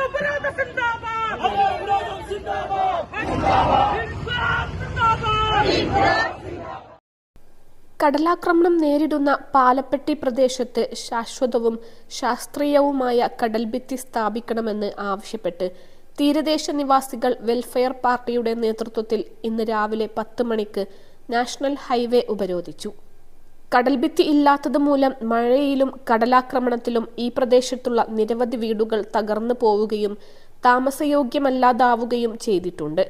ഉപരോധ സിന്ദാബാദ് സിന്ദാബാദ് കടലാക്രമണം നേരിടുന്ന പാലപ്പെട്ടി പ്രദേശത്ത് ശാശ്വതവും ശാസ്ത്രീയവുമായ കടൽഭിത്തി സ്ഥാപിക്കണമെന്ന് ആവശ്യപ്പെട്ട് തീരദേശ നിവാസികൾ വെൽഫെയർ പാർട്ടിയുടെ നേതൃത്വത്തിൽ ഇന്ന് രാവിലെ പത്ത് മണിക്ക് നാഷണൽ ഹൈവേ ഉപരോധിച്ചു. കടൽഭിത്തി ഇല്ലാത്തത് മൂലം മഴയിലും കടലാക്രമണത്തിലും ഈ പ്രദേശത്തുള്ള നിരവധി വീടുകൾ തകർന്നു പോവുകയും താമസയോഗ്യമല്ലാതാവുകയും ചെയ്തിട്ടുണ്ട്.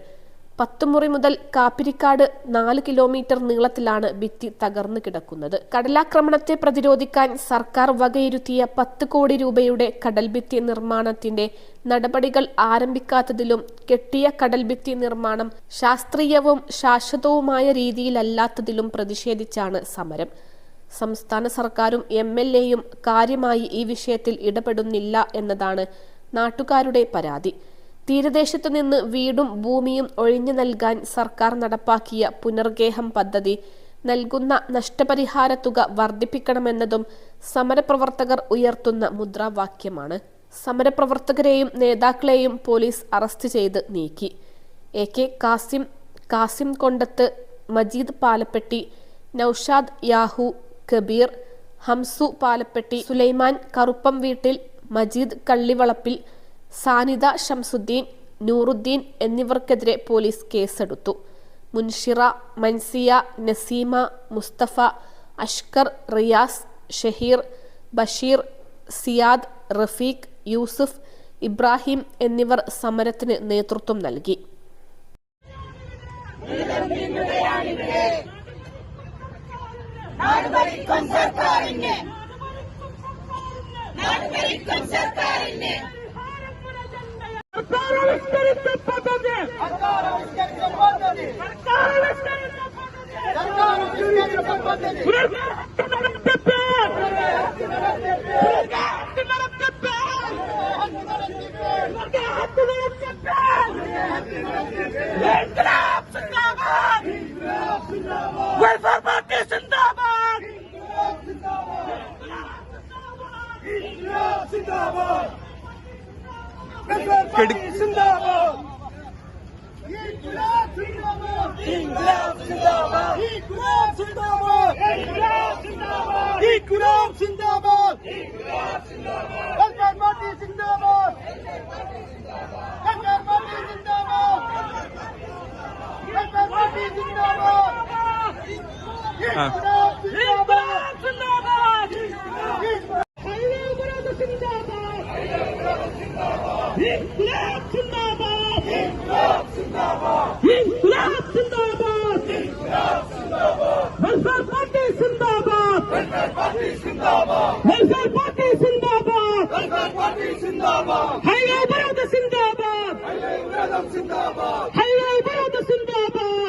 പത്തുമുറി മുതൽ കാപ്പിരിക്കാട് നാല് കിലോമീറ്റർ നീളത്തിലാണ് ഭിത്തി തകർന്നു കിടക്കുന്നത്. കടലാക്രമണത്തെ പ്രതിരോധിക്കാൻ സർക്കാർ വകയിരുത്തിയ പത്ത് കോടി രൂപയുടെ കടൽഭിത്തി നിർമ്മാണത്തിന്റെ നടപടികൾ ആരംഭിക്കാത്തതിലും കെട്ടിയ കടൽഭിത്തി നിർമ്മാണം ശാസ്ത്രീയവും ശാശ്വതവുമായ രീതിയിലല്ലാത്തതിലും പ്രതിഷേധിച്ചാണ് സമരം. സംസ്ഥാന സർക്കാരും എം എൽ എയും കാര്യമായി ഈ വിഷയത്തിൽ ഇടപെടുന്നില്ല എന്നതാണ് നാട്ടുകാരുടെ പരാതി. തീരദേശത്തു നിന്ന് വീടും ഭൂമിയും ഒഴിഞ്ഞു നൽകാൻ സർക്കാർ നടപ്പാക്കിയ പുനർഗേഹം പദ്ധതി. നൽകുന്ന നഷ്ടപരിഹാര തുക വർദ്ധിപ്പിക്കണമെന്നതും സമരപ്രവർത്തകർ ഉയർത്തുന്ന മുദ്രാവാക്യമാണ്. സമരപ്രവർത്തകരെയും നേതാക്കളെയും പോലീസ് അറസ്റ്റ് ചെയ്ത് നീക്കി. എ കെ കാസിം കാസിം കൊണ്ടത്ത് മജീദ് പാലപ്പെട്ടി നൌഷാദ് യാഹു കബീർ ഹംസു പാലപ്പെട്ടി സുലൈമാൻ കറുപ്പം വീട്ടിൽ മജീദ് കള്ളിവളപ്പിൽ സാനിദ ഷംസുദ്ദീൻ നൂറുദ്ദീൻ എന്നിവർക്കെതിരെ പോലീസ് കേസെടുത്തു. മുൻഷിറ മൻസിയ നസീമ മുസ്തഫ അഷ്കർ റിയാസ് ഷഹീർ ബഷീർ സിയാദ് റഫീഖ് യൂസുഫ് ഇബ്രാഹിം എന്നിവർ സമരത്തിന് നേതൃത്വം നൽകി. സർക്കാരാവിഷ്കരിച്ച Inglaterra, Inglaterra, Inglaterra, Inglaterra, Inglaterra, Inglaterra, Inglaterra, Inglaterra, Inglaterra, Inglaterra, Inglaterra, Inglaterra, ഇൻക്ലാബ് സിന്ദാബാദ് വെൽഫെയർ പാർട്ടി സിന്ദാബാദ് ഇൻക്ലാബ് സിന്ദാബാദ് ഇൻക്ലാബ് സിന്ദാബാദ് ഇൻക്ലാബ് സിന്ദാബാദ് ഇൻക്ലാബ് സിന്ദാബാദ് ഇൻക്ലാബ് സിന്ദാബാദ് ഇൻക്ലാബ് സിന്ദാബാദ് വെൽഫെയർ പാർട്ടി സിന്ദാബാദ് വെൽഫെയർ പാർട്ടി സിന്ദാബാദ് വെൽഫെയർ പാർട്ടി സിന്ദാബാദ് ഇൻക്ലാബ് സിന്ദാബാദ് ഹൈവേ ഉപരോധ സിന്ദാബാദ് ഇൻക്ലാബ് സിന്ദാബാദ് ഇൻക്ലാബ് സിന്ദാബാദ് ഇൻക്ലാബ് സിന്ദാബാദ് ഇൻക്ലാബ് സിന്ദാബാദ് വെൽഫെയർ പാർട്ടി സിന്ദാബാദ് വെൽഫെയർ പാർട്ടി സിന്ദാബാദ്. ഹൈവേ ഉപരോധ സിന്ദാബാദ്. ഹൈവേ ഉപരോധ സിന്ദാബാദ്.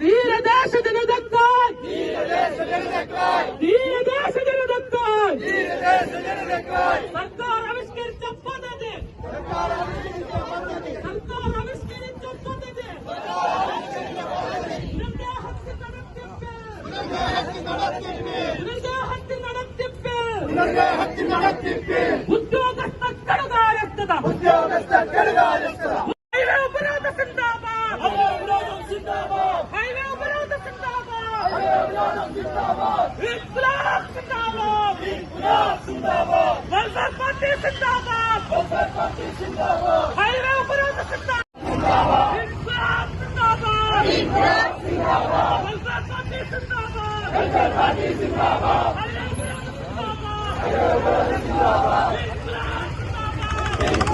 തീരദേശ ജനതക്കായി തീരദേശ ജനതക്കായി തീരദേശ ജനതക്കായി തീരദേശ ജനതക്കായി സർക്കാർ ആവിഷ്കരിച്ച പദ്ധതി സർക്കാർ ആവിഷ്കരിച്ച പദ്ധതി സർക്കാർ ആവിഷ്കരിച്ച പദ്ധതി ഉദ്യോഗസ്ഥ കടുകാരസ്ഥത ഉദ്യോഗസ്ഥ കടുകാരസ്ഥത ഹൈവേ ഉപരോധ സിന്ദാബാദ് ഹൈവേ ഉപരോധം സിന്ദാബാദ് ഹൈവേ ഉപരോധ സിന്ദാബാദ് ഹൈവേ ഉപരോധം സിന്ദാബാദ് ഇൻക്ലാബ് സിന്ദാബാദ് ഇൻക്ലാബ് സിന്ദാബാദ് വെൽഫെയർ പാർട്ടി സിന്ദാബാദ് വെൽഫെയർ പാർട്ടി സിന്ദാബാദ് ഹൈവേ ഉപരോധ സിന്ദാബാദ് ഇൻക്ലാബ് സിന്ദാബാദ് ഇൻക്ലാബ് സിന്ദാബാദ് വെൽഫെയർ പാർട്ടി സിന്ദാബാദ് വെൽഫെയർ പാർട്ടി സിന്ദാബാദ് ഹൈവേ ഉപരോധ സിന്ദാബാദ് ഇൻക്ലാബ് സിന്ദാബാദ് ഇൻക്ലാബ് സിന്ദാബാദ് വെൽഫെയർ പാർട്ടി സിന്ദാബാദ് വെൽഫെയർ പാർട്ടി സിന്ദാബാദ് വെൽഫെയർ പാർട്ടി സിന്ദാബാദ്